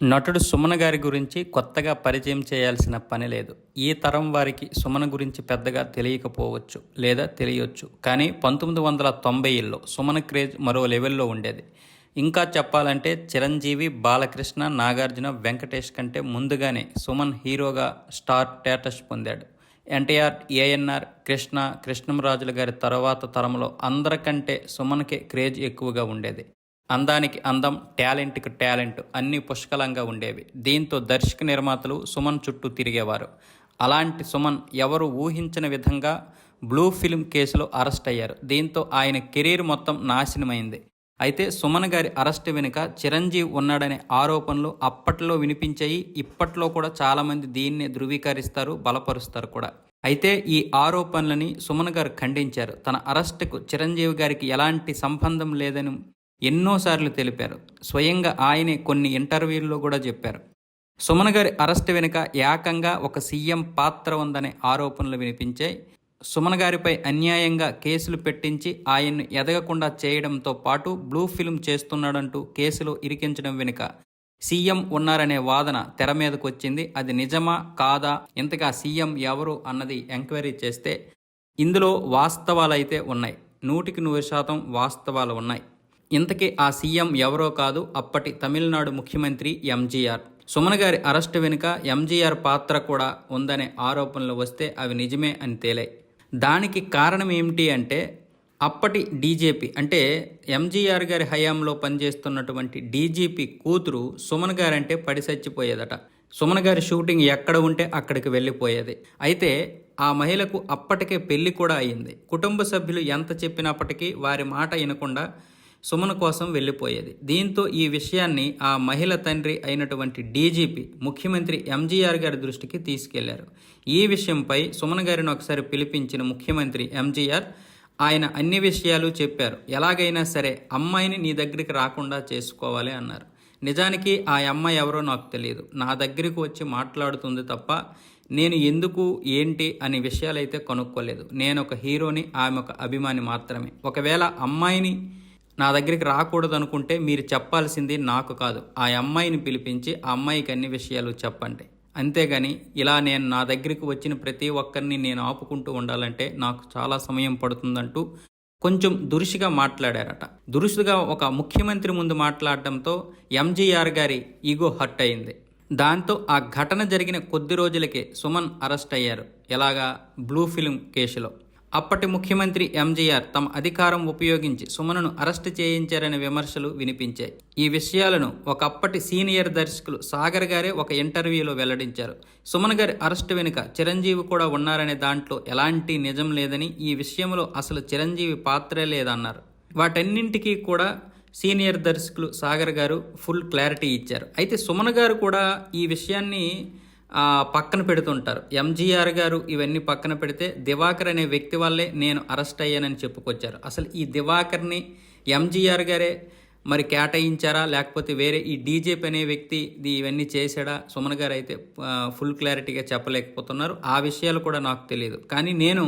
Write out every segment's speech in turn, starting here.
నటుడు సుమన్ గారి గురించి కొత్తగా పరిచయం చేయాల్సిన పని లేదు. ఈ తరం వారికి సుమన్ గురించి పెద్దగా తెలియకపోవచ్చు లేదా తెలియవచ్చు కానీ పంతొమ్మిది వందల తొంభైలో సుమన్ క్రేజ్ మరో లెవెల్లో ఉండేది. ఇంకా చెప్పాలంటే చిరంజీవి బాలకృష్ణ నాగార్జున వెంకటేష్ కంటే ముందుగానే సుమన్ హీరోగా స్టార్ స్టేటస్ పొందాడు. ఎన్టీఆర్ ఏఎన్ఆర్ కృష్ణ కృష్ణంరాజుల గారి తర్వాత తరంలో అందరికంటే సుమన్కే క్రేజ్ ఎక్కువగా ఉండేది. అందానికి అందం టాలెంట్కి టాలెంట్ అన్నీ పుష్కలంగా ఉండేవి. దీంతో దర్శక నిర్మాతలు సుమన్ చుట్టూ తిరిగేవారు. అలాంటి సుమన్ ఎవరు ఊహించిన విధంగా బ్లూ ఫిల్మ్ కేసులో అరెస్ట్ అయ్యారు. దీంతో ఆయన కెరీర్ మొత్తం నాశనమైంది. అయితే సుమన్ గారి అరెస్ట్ వెనుక చిరంజీవి ఉన్నాడనే ఆరోపణలు అప్పట్లో వినిపించాయి. ఇప్పట్లో కూడా చాలామంది దీన్ని ధృవీకరిస్తారు బలపరుస్తారు కూడా. అయితే ఈ ఆరోపణలని సుమన్ గారు ఖండించారు. తన అరెస్టుకు చిరంజీవి గారికి ఎలాంటి సంబంధం లేదని ఎన్నోసార్లు తెలిపారు. స్వయంగా ఆయనే కొన్ని ఇంటర్వ్యూల్లో కూడా చెప్పారు. సుమన్ గారి అరెస్ట్ వెనుక ఏకంగా ఒక సీఎం పాత్ర ఉందనే ఆరోపణలు వినిపించాయి సుమన్ గారిపై అన్యాయంగా కేసులు పెట్టించి ఆయన్ను ఎదగకుండా చేయడంతో పాటు బ్లూ ఫిల్మ్ చేస్తున్నాడంటూ కేసులో ఇరికించడం వెనుక సీఎం ఉన్నారనే వాదన తెర మీదకు వచ్చింది. అది నిజమా? కాదా? ఇంతగా సీఎం ఎవరు? అన్నది ఎంక్వైరీ చేస్తే ఇందులో వాస్తవాలైతే ఉన్నాయి. నూటికి నూరు శాతం వాస్తవాలు ఉన్నాయి. ఇంతకీ ఆ సీఎం ఎవరో కాదు అప్పటి తమిళనాడు ముఖ్యమంత్రి ఎంజీఆర్. సుమన్ గారి అరెస్టు వెనుక ఎంజీఆర్ పాత్ర కూడా ఉందనే ఆరోపణలు వస్తే అవి నిజమే అని తేలాయి. దానికి కారణం ఏమిటి అంటే అప్పటి డీజేపీ అంటే ఎంజీఆర్ గారి హయాంలో పనిచేస్తున్నటువంటి డీజీపీ కూతురు సుమన్ గారంటే పడి చచ్చిపోయేదట. సుమన్ గారి షూటింగ్ ఎక్కడ ఉంటే అక్కడికి వెళ్ళిపోయేది. అయితే ఆ మహిళకు అప్పటికే పెళ్ళి కూడా అయింది. కుటుంబ సభ్యులు ఎంత చెప్పినప్పటికీ వారి మాట వినకుండా సుమన్ కోసం వెళ్ళిపోయేది. దీంతో ఈ విషయాన్ని ఆ మహిళ తండ్రి అయినటువంటి డీజీపీ ముఖ్యమంత్రి ఎంజీఆర్ గారి దృష్టికి తీసుకెళ్ళారు. ఈ విషయంపై సుమన్ గారిని ఒకసారి పిలిపించిన ముఖ్యమంత్రి ఎంజీఆర్ ఆయన అన్ని విషయాలు చెప్పారు. ఎలాగైనా సరే అమ్మాయిని నీ దగ్గరికి రాకుండా చేసుకోవాలి అన్నారు. నిజానికి ఆ అమ్మాయి ఎవరో నాకు తెలియదు. నా దగ్గరికి వచ్చి మాట్లాడుతుంది తప్ప నేను ఎందుకు ఏంటి అనే విషయాలైతే కనుక్కోలేదు. నేను ఒక హీరోని ఆమె ఒక అభిమాని మాత్రమే. ఒకవేళ అమ్మాయిని నా దగ్గరికి రాకూడదు అనుకుంటే మీరు చెప్పాల్సింది నాకు కాదు. ఆ అమ్మాయిని పిలిపించి ఆ అమ్మాయికి అన్ని విషయాలు చెప్పండి. అంతేగాని ఇలా నేను నా దగ్గరికి వచ్చిన ప్రతి ఒక్కరిని నేను ఆపుకుంటూ ఉండాలంటే నాకు చాలా సమయం పడుతుందంటూ కొంచెం దురుసుగా మాట్లాడారట. దురుసుగా ఒక ముఖ్యమంత్రి ముందు మాట్లాడటంతో ఎంజీఆర్ గారి ఈగో హర్ట్ అయింది. దాంతో ఆ ఘటన జరిగిన కొద్ది రోజులకే సుమన్ అరెస్ట్ అయ్యారు. ఎలాగా? బ్లూ ఫిల్మ్ కేసులో. అప్పటి ముఖ్యమంత్రి ఎంజీఆర్ తమ అధికారం ఉపయోగించి సుమనను అరెస్ట్ చేయించారనే విమర్శలు వినిపించాయి. ఈ విషయాలను ఒకప్పటి సీనియర్ దర్శకులు సాగర్ గారే ఒక ఇంటర్వ్యూలో వెల్లడించారు. సుమన్ గారి అరెస్ట్ వెనుక చిరంజీవి కూడా ఉన్నారనే దాంట్లో ఎలాంటి నిజం లేదని ఈ విషయంలో అసలు చిరంజీవి పాత్రే లేదన్నారు. వాటన్నింటికీ కూడా సీనియర్ దర్శకులు సాగర్ గారు ఫుల్ క్లారిటీ ఇచ్చారు. అయితే సుమన్ గారు కూడా ఈ విషయాన్ని పక్కన పెడుతుంటారు. ఎంజీఆర్ గారు ఇవన్నీ పక్కన పెడితే దివాకర్ అనే వ్యక్తి వల్లే నేను అరెస్ట్ అయ్యానని చెప్పుకొచ్చారు. అసలు ఈ దివాకర్ని ఎంజీఆర్ గారే మరి కేటాయించారా? లేకపోతే వేరే ఈ డీజేపీ అనే వ్యక్తి ఇది ఇవన్నీ చేశాడా? సుమన్ గారు అయితే ఫుల్ క్లారిటీగా చెప్పలేకపోతున్నారు. ఆ విషయాలు కూడా నాకు తెలియదు కానీ నేను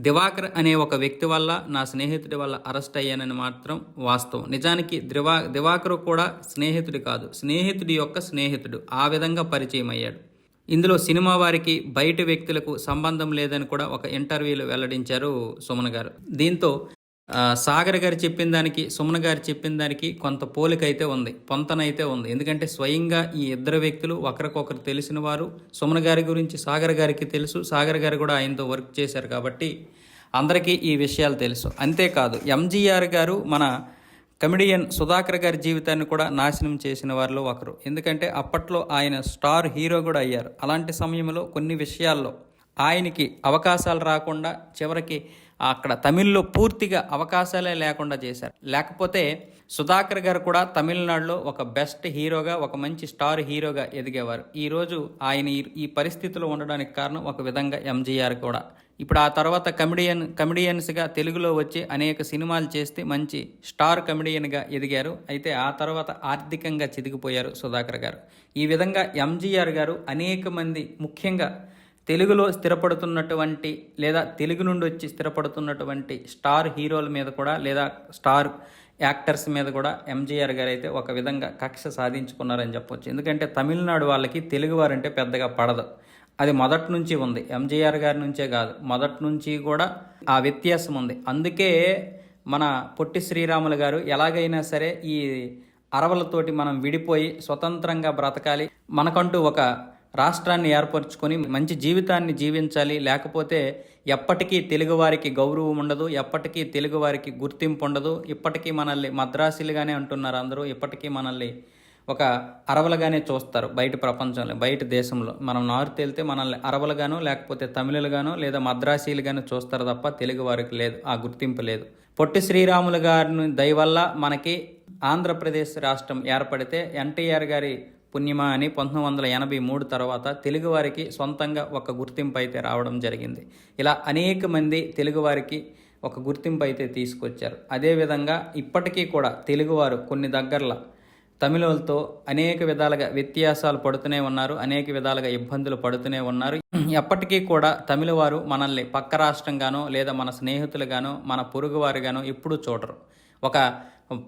దివాకర్ అనే ఒక వ్యక్తి వల్ల నా స్నేహితుడి వల్ల అరెస్ట్ అయ్యానని మాత్రం వాస్తవం. నిజానికి దివా దివాకర్ కూడా స్నేహితుడి కాదు. స్నేహితుడి యొక్క స్నేహితుడు. ఆ విధంగా పరిచయం అయ్యాడు. ఇందులో సినిమా వారికి బయట వ్యక్తులకు సంబంధం లేదని కూడా ఒక ఇంటర్వ్యూలో వెల్లడించారు సుమన్ గారు. దీంతో సాగర్ గారు చెప్పిన దానికి సుమన్ గారు చెప్పిన దానికి కొంత పోలిక అయితే ఉంది పొంతనైతే ఉంది. ఎందుకంటే స్వయంగా ఈ ఇద్దరు వ్యక్తులు ఒకరికొకరు తెలిసిన వారు సుమన్ గారి గురించి సాగర్ గారికి తెలుసు సాగర్ గారు కూడా ఆయనతో వర్క్ చేశారు కాబట్టి అందరికీ ఈ విషయాలు తెలుసు. అంతేకాదు ఎంజీఆర్ గారు మన కమెడియన్ సుధాకర్ గారి జీవితాన్ని కూడా నాశనం చేసిన వారిలో ఒకరు. ఎందుకంటే అప్పట్లో ఆయన స్టార్ హీరో కూడా అయ్యారు. అలాంటి సమయంలో కొన్ని విషయాల్లో ఆయనకి అవకాశాలు రాకుండా చివరికి అక్కడ తమిళ్ళో పూర్తిగా అవకాశాలే లేకుండా చేశారు. లేకపోతే సుధాకర్ గారు కూడా తమిళనాడులో ఒక బెస్ట్ హీరోగా ఒక మంచి స్టార్ హీరోగా ఎదిగేవారు. ఈరోజు ఆయన ఈ- పరిస్థితిలో ఉండడానికి కారణం ఒక విధంగా ఎంజీఆర్ కూడా. ఇప్పుడు ఆ తర్వాత కమెడియన్ కమెడియన్స్గా తెలుగులో వచ్చి అనేక సినిమాలు చేస్తే మంచి స్టార్ కమెడియన్గా ఎదిగారు. అయితే ఆ తర్వాత ఆర్థికంగా చితికిపోయారు సుధాకర్ గారు. ఈ విధంగా ఎంజీఆర్ గారు అనేక మంది ముఖ్యంగా తెలుగులో స్థిరపడుతున్నటువంటి లేదా తెలుగు నుండి వచ్చి స్థిరపడుతున్నటువంటి స్టార్ హీరోల మీద కూడా లేదా స్టార్ యాక్టర్స్ మీద కూడా ఎంజీఆర్ గారు అయితే ఒక విధంగా కక్ష సాధించుకున్నారని చెప్పొచ్చు. ఎందుకంటే తమిళనాడు వాళ్ళకి తెలుగు వారంటే పెద్దగా పడదు. అది మొదటి నుంచి ఉంది. ఎంజీఆర్ గారి నుంచే కాదు. మొదటి నుంచి కూడా ఆ వ్యత్యాసం ఉంది. అందుకే మన పొట్టి శ్రీరాములు గారు ఎలాగైనా సరే ఈ అరవలతోటి మనం విడిపోయి స్వతంత్రంగా బ్రతకాలి. మనకంటూ ఒక రాష్ట్రాన్ని ఏర్పరచుకొని మంచి జీవితాన్ని జీవించాలి. లేకపోతే ఎప్పటికీ తెలుగువారికి గౌరవం ఉండదు. ఎప్పటికీ తెలుగువారికి గుర్తింపు ఉండదు. ఇప్పటికీ మనల్ని మద్రాసులుగానే అంటున్నారు అందరూ. ఇప్పటికీ మనల్ని ఒక అరవలుగానే చూస్తారు బయట ప్రపంచంలో బయట దేశంలో. మనం నార్త్ వెళ్తే మనల్ని అరవలుగాను లేకపోతే తమిళులుగాను లేదా మద్రాసీలుగాను చూస్తారు తప్ప తెలుగు వారికి లేదు. ఆ గుర్తింపు లేదు. పొట్టి శ్రీరాములు గారిని దయవల్ల మనకి ఆంధ్రప్రదేశ్ రాష్ట్రం ఏర్పడితే ఎన్టీఆర్ గారి పుణ్యమా అని పంతొమ్మిది వందల ఎనభై మూడు తర్వాత తెలుగువారికి సొంతంగా ఒక గుర్తింపు అయితే రావడం జరిగింది. ఇలా అనేక మంది తెలుగువారికి ఒక గుర్తింపు అయితే తీసుకొచ్చారు. అదేవిధంగా ఇప్పటికీ కూడా తెలుగువారు కొన్ని దగ్గరల తమిళులతో అనేక విధాలుగా వ్యత్యాసాలు పడుతూనే ఉన్నారు అనేక విధాలుగా ఇబ్బందులు పడుతూనే ఉన్నారు. ఎప్పటికీ కూడా తమిళవారు మనల్ని పక్క రాష్ట్రంగానో లేదా మన స్నేహితులుగానో మన పొరుగువారుగానో ఎప్పుడూ చూడరు. ఒక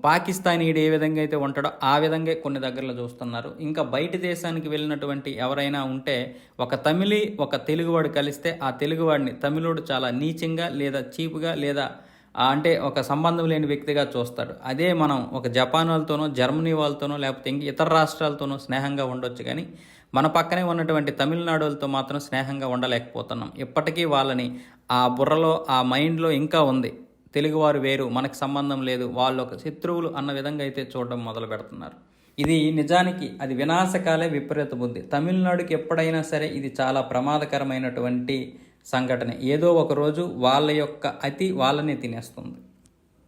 పాకిస్తానీయుడు ఏ విధంగా అయితే ఉంటాడో ఆ విధంగా కొన్ని దగ్గరలో చూస్తున్నారు. ఇంకా బయట దేశానికి వెళ్ళినటువంటి ఎవరైనా ఉంటే ఒక తమిళి ఒక తెలుగువాడు కలిస్తే ఆ తెలుగువాడిని తమిళుడు చాలా నీచంగా లేదా చీపుగా లేదా అంటే ఒక సంబంధం లేని వ్యక్తిగా చూస్తాడు. అదే మనం ఒక జపాన్ వాళ్ళతోనో జర్మనీ వాళ్ళతోనో లేకపోతే ఇంక ఇతర రాష్ట్రాలతోనో స్నేహంగా ఉండొచ్చు కానీ మన పక్కనే ఉన్నటువంటి తమిళనాడులతో మాత్రం స్నేహంగా ఉండలేకపోతున్నాం. ఇప్పటికీ వాళ్ళని ఆ బుర్రలో ఆ మైండ్లో ఇంకా ఉంది. తెలుగువారు వేరు మనకు సంబంధం లేదు. వాళ్ళు ఒక శత్రువులు అన్న విధంగా అయితే చూడడం మొదలు పెడుతున్నారు. ఇది నిజానికి అది వినాశకాలే విపరీత బుద్ధి. తమిళనాడుకి ఎప్పుడైనా సరే ఇది చాలా ప్రమాదకరమైనటువంటి సంఘటన. ఏదో ఒక రోజు వాళ్ళ యొక్క అతి వాళ్ళని తినేస్తుంది.